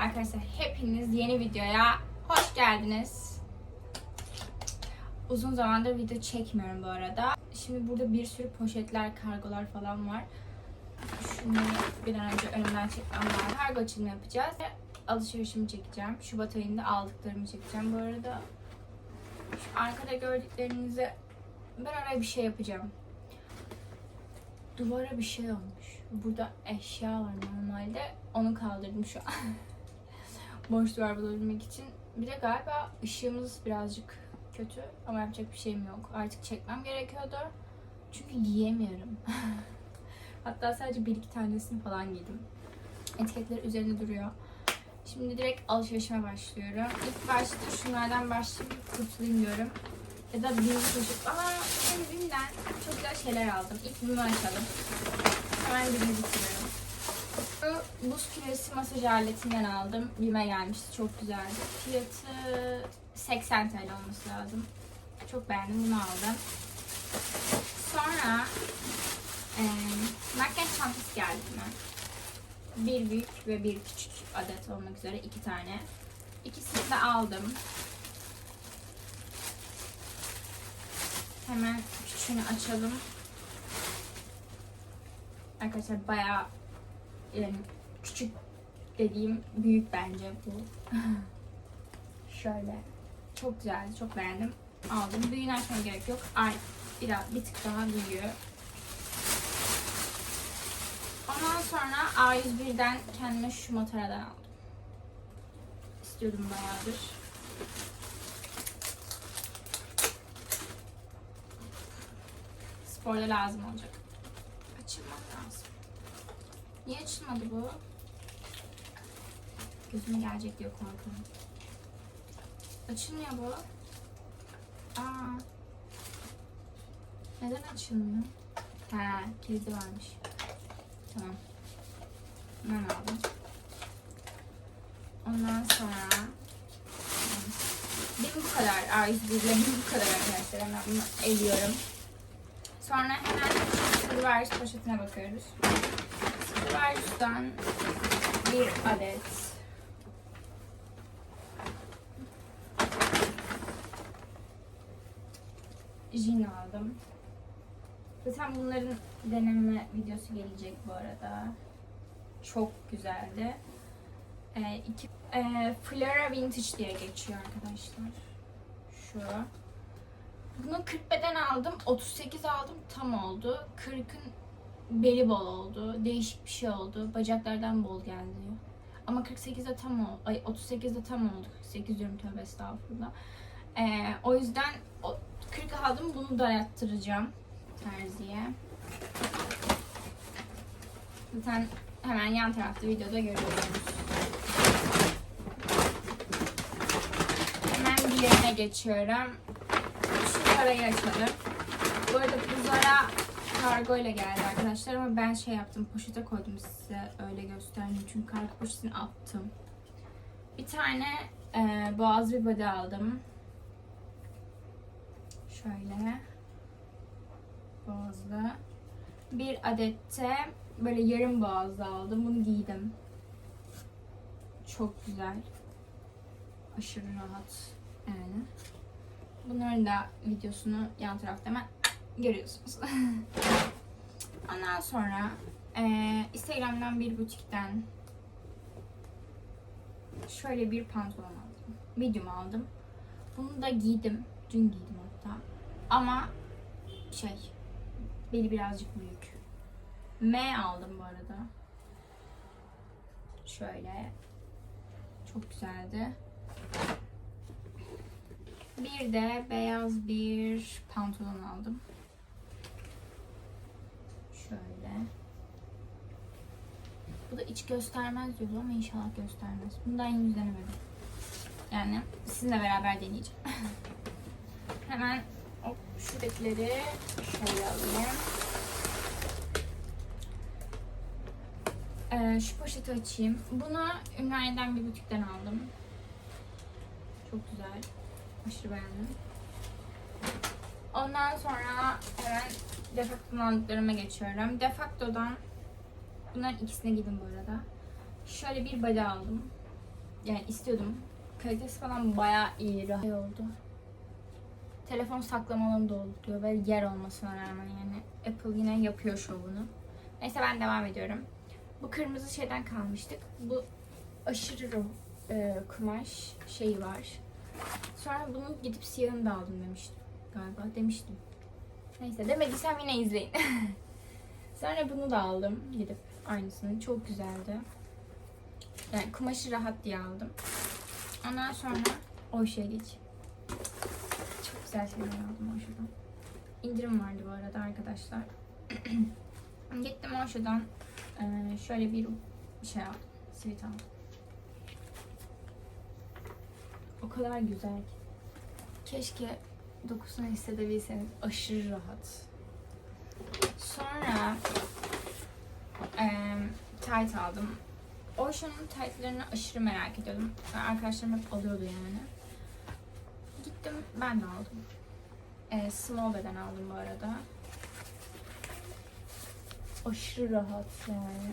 Arkadaşlar hepiniz yeni videoya hoş geldiniz. Uzun zamandır video çekmiyorum bu arada. Şimdi burada bir sürü poşetler, kargolar falan var. Şunu bir an önce önümden çekmem lazım. Kargo açılımı yapacağız. ve Alışverişimi çekeceğim. Şubat ayında aldıklarımı çekeceğim. Bu arada şu arkada gördüklerinizi ben oraya bir şey yapacağım. Duvara bir şey olmuş. Burada eşya var normalde. Onu kaldırdım şu an. Boş duvar bulabilmek için. Bir de galiba ışığımız birazcık kötü ama yapacak bir şeyim yok. Artık çekmem gerekiyordu. Çünkü giyemiyorum. Hatta sadece bir iki tanesini falan giydim. Etiketler üzerinde duruyor. Şimdi direkt alışverişime başlıyorum. İlk başta şunlardan başlayıp kurtulayım diyorum. Ya da bir çocuk. Aa, ben çok güzel şeyler aldım. İlk Bim'i açalım. Hemen Bim'i bitiriyorum. Bu buz küresi masaj aletinden aldım. Bim'e gelmişti. Çok güzeldi. Fiyatı 80 TL olması lazım. Çok beğendim. Bunu aldım. Sonra e, makyaj çantası geldi bime. Bir büyük ve bir küçük adet olmak üzere iki tane. İkisini de aldım. Hemen küçüğünü açalım. Arkadaşlar bayağı yani küçük dediğim büyük bence bu. Şöyle. Çok güzeldi. Çok beğendim. Aldım. Büyüğünü açmaya gerek yok. Ay biraz bir tık daha büyüyor. Ondan sonra A101'den kendime şu Motora'dan aldım. İstiyordum bayağıdır. Sporda lazım olacak. Açılmak lazım. Niye açılmadı bu? Gözüme gelecek diye korkuyorum. Açılmıyor bu. Aa. Neden açılmıyor? Ha, kilidi varmış. Tamam. Hemen aldım. Ondan sonra benim bu kadar A101'lerim bu kadar arkadaşlar. Hemen bunu eliyorum. Sonra hemen Stradivarius poşetine bakıyoruz. Stradivarius'tan bir adet jin aldım. Zaten bunların deneme videosu gelecek bu arada. Çok güzeldi. Ee, iki, e, Flora Vintage diye geçiyor arkadaşlar. Şu. Bunu 40 beden aldım. 38 aldım. Tam oldu. 40'ın beli bol oldu. Değişik bir şey oldu. Bacaklardan bol geldi. Ama 48'de tam oldu. Ay 38'de tam oldu. 48 diyorum tövbe estağfurullah. Ee, o yüzden o 40 aldım. Bunu dayattıracağım terziye. Zaten hemen yan tarafta videoda görüyorsunuz. Hemen diğerine geçiyorum. Şu parayı açalım. Bu arada bu kargo ile geldi arkadaşlar ama ben şey yaptım poşete koydum size öyle göstereyim çünkü kargo poşetini attım. Bir tane e, boğaz bir body aldım. Şöyle boğazlı. Bir adette böyle yarım boğazlı aldım. Bunu giydim. Çok güzel. Aşırı rahat yani. Bunların da videosunu yan tarafta hemen görüyorsunuz. Ondan sonra eee, Instagram'dan bir butikten şöyle bir pantolon aldım. Medium aldım. Bunu da giydim. Dün giydim hatta. Ama şey beli birazcık büyük. M aldım bu arada. Şöyle. Çok güzeldi. Bir de beyaz bir pantolon aldım. Şöyle. Bu da iç göstermez diyordu ama inşallah göstermez. Bunu daha henüz denemedim. Yani sizinle beraber deneyeceğim. Hemen hop, şuradakileri şöyle alayım. Ee, şu poşeti açayım. Bunu Ümraniye'den bir butikten aldım. Çok güzel. Aşırı beğendim. Ondan sonra hemen Defacto'dan aldıklarıma geçiyorum. Defacto'dan bunların ikisini giydim bu arada. Şöyle bir body aldım. Yani istiyordum. Kalitesi falan bayağı iyi. Rahat oldu. Telefon saklama alanı da oluyor ve yer olmasına rağmen yani Apple yine yapıyor şovunu. Neyse ben devam ediyorum. Bu kırmızı şeyden kalmıştık. Bu aşırı e, kumaş şeyi var. Sonra bunu gidip siyahını da aldım demiştim galiba. Demiştim. Neyse demediysem yine izleyin. Sonra bunu da aldım gidip aynısını. Çok güzeldi. Yani kumaşı rahat diye aldım. Ondan sonra o işe geç. Çok güzel şeyler aldım Oşo'dan. İndirim vardı bu arada arkadaşlar. Gittim Oşo'dan şöyle bir şey aldım. Sweet aldım. O kadar güzel ki. Keşke dokusunu hissedebilseniz. Aşırı rahat. Sonra eee tight aldım. Ocean'ın tight'larını aşırı merak ediyordum. Arkadaşlarım hep alıyordu yani. Gittim ben de aldım. Ee, small beden aldım bu arada. Aşırı rahat yani.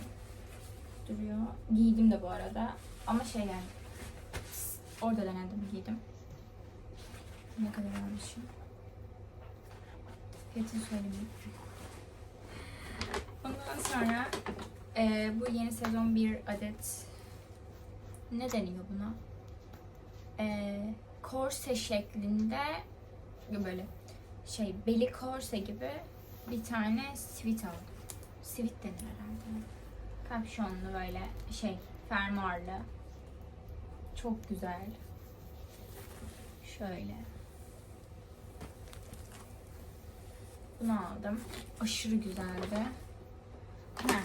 Duruyor. Giydim de bu arada. Ama şey yani. Orada denedim giydim. Ne kadar almışım. Fiyatını söyleyeyim. Ondan sonra ee, bu yeni sezon bir adet ne deniyor buna? Ee, korse şeklinde böyle şey beli korse gibi bir tane sivit aldım. Sivit denir herhalde. Kapşonlu böyle şey fermuarlı. Çok güzel. Şöyle. Bunu aldım. Aşırı güzeldi. Ha,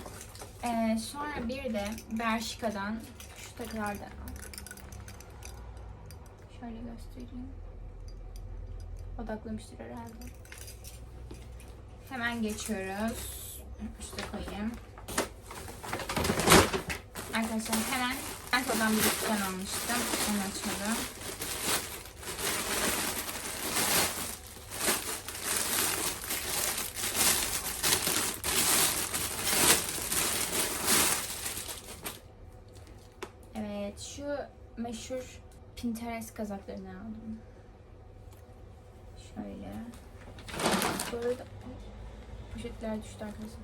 ee, sonra bir de Bershka'dan şu takılardan al. Şöyle göstereyim. Odaklamıştır herhalde. Hemen geçiyoruz. Üste koyayım. Arkadaşlar hemen Anto'dan bir dükkan almıştım. Onu açalım. Evet, şu meşhur Pinterest kazaklarını aldım. Şöyle. Bu arada poşetler düştü arkadaşlar.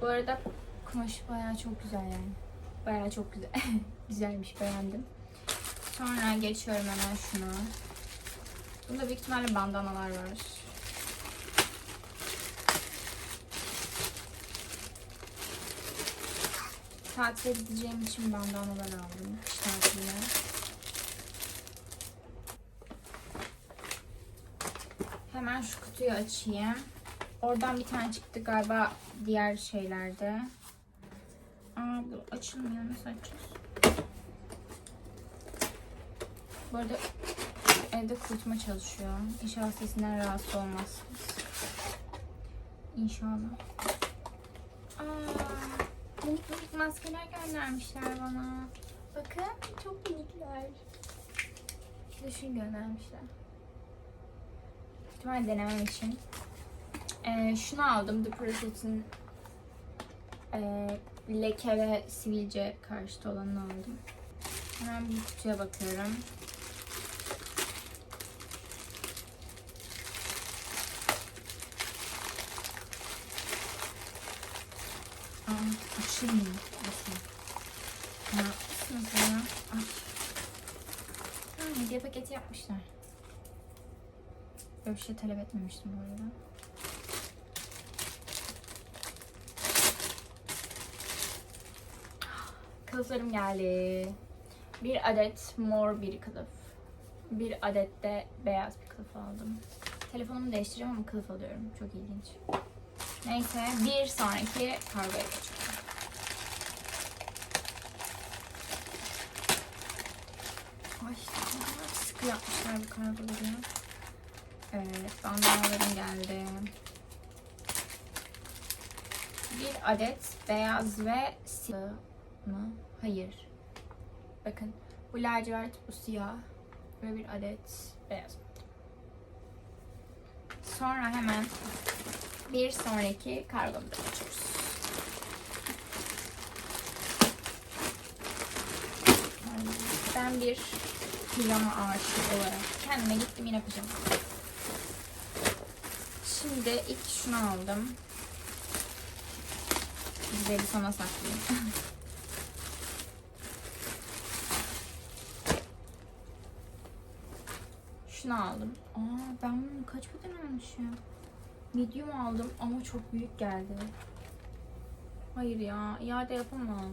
Bu arada kumaş bayağı çok güzel yani. Bayağı çok güzel. Güzelmiş, beğendim. Sonra geçiyorum hemen şuna. Bunda büyük ihtimalle bandanalar var. Tatile gideceğim için bandanalar aldım. Kış tatiline. Hemen şu kutuyu açayım. Oradan bir tane çıktı galiba diğer şeylerde. Aa bu açılmıyor. Nasıl açacağız? Bu arada evde kurutma çalışıyor. İnşallah sesinden rahatsız olmazsınız. İnşallah. Aa, minik minik maskeler göndermişler bana. Bakın çok minikler. Şunu göndermişler. İhtimal denemem için. Ee, şunu aldım. The Process'in e, leke ve sivilce karşıtı olanını aldım. Hemen bir kutuya bakıyorum. Aa, açılmıyor. Bakın. Ne yapmışsınız ya? Ay. Ha, hediye paketi yapmışlar. Böyle bir şey talep etmemiştim bu arada. Kılıflarım geldi. Bir adet mor bir kılıf. Bir adet de beyaz bir kılıf aldım. Telefonumu değiştireceğim ama kılıf alıyorum. Çok ilginç. Neyse bir sonraki kargoya geçiyorum. Ay ne kadar sıkı yapmışlar bu kargoları. Evet bandanalarım geldi. Bir adet beyaz ve siyah mı? Hayır. Bakın bu lacivert bu siyah ve bir adet beyaz. Sonra hemen bir sonraki kargomuza geçiyoruz. Ben bir pijama aşığı olarak kendime gittim yine pijama. Şimdi ilk şunu aldım. Güzeli sana saklayayım. Şunu aldım. Aa ben bunu kaç beden almışım? Medium aldım ama çok büyük geldi. Hayır ya iade yapamam.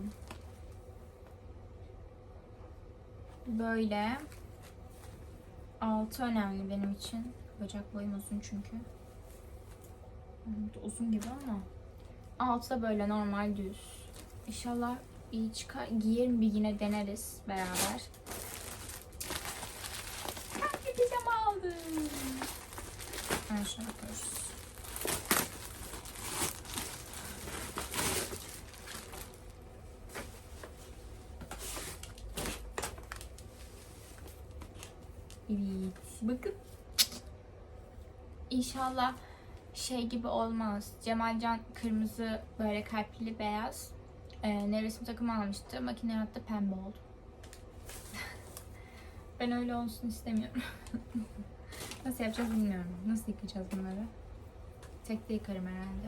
Böyle. Altı önemli benim için. Bacak boyum uzun çünkü. Uzun gibi ama. Altı da böyle normal düz. İnşallah iyi çıkar. Giyerim bir yine deneriz beraber. Ben bir pijama aldım. Ben şuna yapıyoruz. Evet. Bakın. İnşallah şey gibi olmaz. Cemalcan kırmızı böyle kalpli beyaz. Ee, nevresim takımı almıştı. Makine hatta pembe oldu. ben öyle olsun istemiyorum. Nasıl yapacağız bilmiyorum. Nasıl yıkayacağız bunları? Tek de yıkarım herhalde.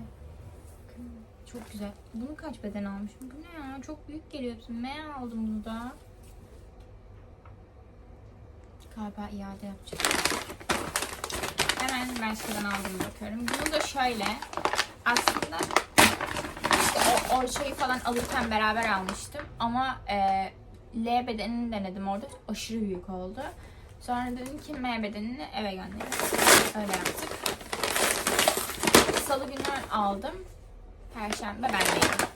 Çok güzel. Bunu kaç beden almışım? Bu ne ya? Çok büyük geliyor. M aldım bunu da. Galiba iade yapacağım. Ben şuradan aldım bakıyorum. Bunu da şöyle. Aslında işte o orçayı falan alırken beraber almıştım. Ama e, L bedenini denedim orada. Aşırı büyük oldu. Sonra dedim ki M bedenini eve göndereyim. Öyle yaptık. Salı günü aldım. Perşembe bendeydim.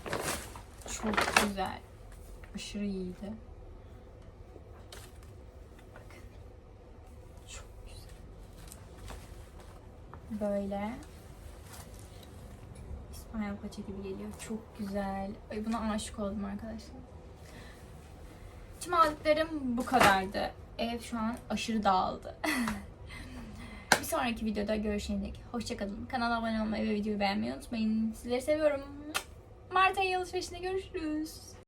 Çok güzel. Aşırı iyiydi. Çok güzel. Böyle. İspanyol paça gibi geliyor. Çok güzel. Ay buna aşık oldum arkadaşlar. Tüm aldıklarım bu kadardı. Ev şu an aşırı dağıldı. Bir sonraki videoda görüşene dek. Hoşçakalın. Kanala abone olmayı ve videoyu beğenmeyi unutmayın. Sizleri seviyorum. Mart ayı alışverişinde görüşürüz.